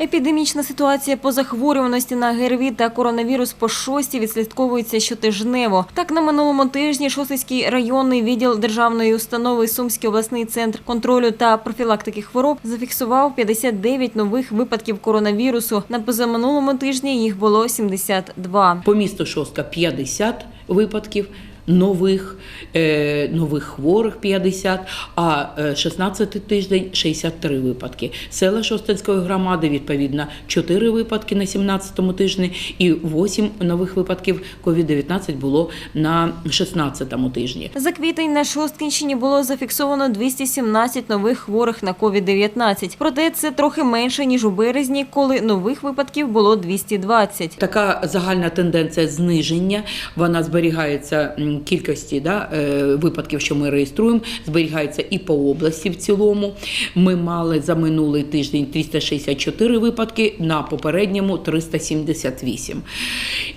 Епідемічна ситуація по захворюваності на ГРВІ та коронавірус по шості відслідковується щотижнево. Так, на минулому тижні Шостицький районний відділ державної установи Сумський обласний центр контролю та профілактики хвороб зафіксував 59 нових випадків коронавірусу. На позаминулому тижні їх було 72. По місту Шостка 50 випадків. Нових, е, нових хворих 50, а е, 16 тиждень 63 випадки. Села Шостинської громади, відповідно, 4 випадки на 17 тижні і 8 нових випадків COVID-19 було на 16 тижні. За квітень на Шосткінщині було зафіксовано 217 нових хворих на COVID-19. Проте це трохи менше, ніж у березні, коли нових випадків було 220. Така загальна тенденція зниження, вона зберігається кількості да, е, випадків, що ми реєструємо, зберігається і по області в цілому. Ми мали за минулий тиждень 364 випадки, на попередньому 378.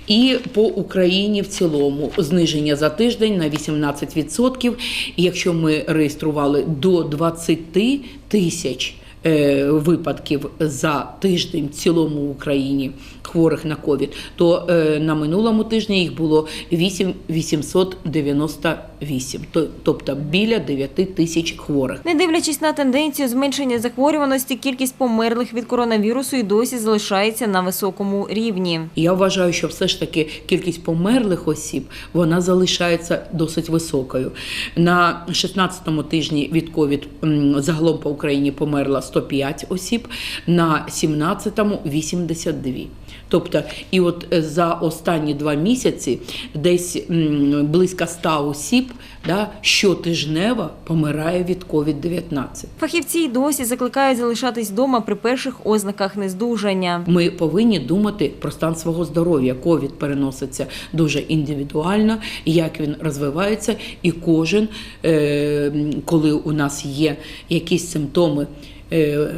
І по Україні в цілому зниження за тиждень на 18%. І якщо ми реєстрували до 20 тисяч Е, випадків за тиждень в цілому Україні хворих на ковід, то е, на минулому тижні їх було 8 890 8, тобто біля 9 тисяч хворих. Не дивлячись на тенденцію зменшення захворюваності, кількість померлих від коронавірусу і досі залишається на високому рівні. Я вважаю, що все ж таки кількість померлих осіб вона залишається досить високою. На 16-му тижні від ковід загалом по Україні померло 105 осіб, на 17-му – 82. Тобто, і от е, за останні два місяці десь близько 100 осіб да, щотижнево помирає від COVID-19. Фахівці й досі закликають залишатись вдома при перших ознаках нездужання. Ми повинні думати про стан свого здоров'я. Ковід переноситься дуже індивідуально, як він розвивається, і кожен, е, коли у нас є якісь симптоми. Е,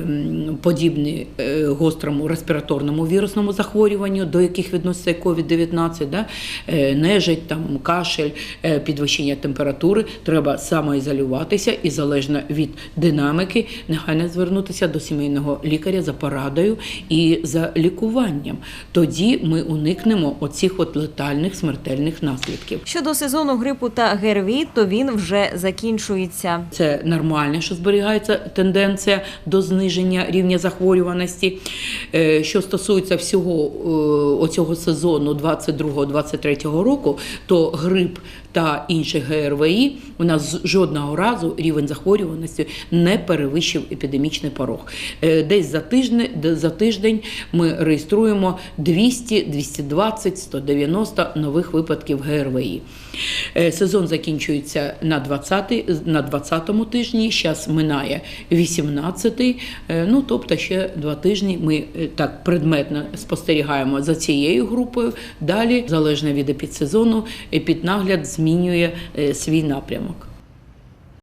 Подібні е, гострому респіраторному вірусному захворюванню, до яких відноситься COVID-19, да? е, нежить, там, кашель, підвищення температури, треба самоізолюватися і залежно від динаміки, негайно звернутися до сімейного лікаря за порадою і за лікуванням. Тоді ми уникнемо оцих от летальних смертельних наслідків. Щодо сезону грипу та ГРВІ, то він вже закінчується. Це нормально, що зберігається тенденція до зниження рівня захворюваності. Е, що стосується всього е, оцього сезону 2022-2023 року, то грип та інші ГРВІ у нас жодного разу рівень захворюваності не перевищив епідемічний порог. Е, десь за тиждень за тиждень ми реєструємо 200, 220, 190 нових випадків ГРВІ. Сезон закінчується на 20 на 20-му тижні. зараз минає 18 12, е, ну тобто ще два тижні ми е, так предметно спостерігаємо за цією групою. Далі, залежно від епідсезону, епіднагляд змінює е, свій напрямок.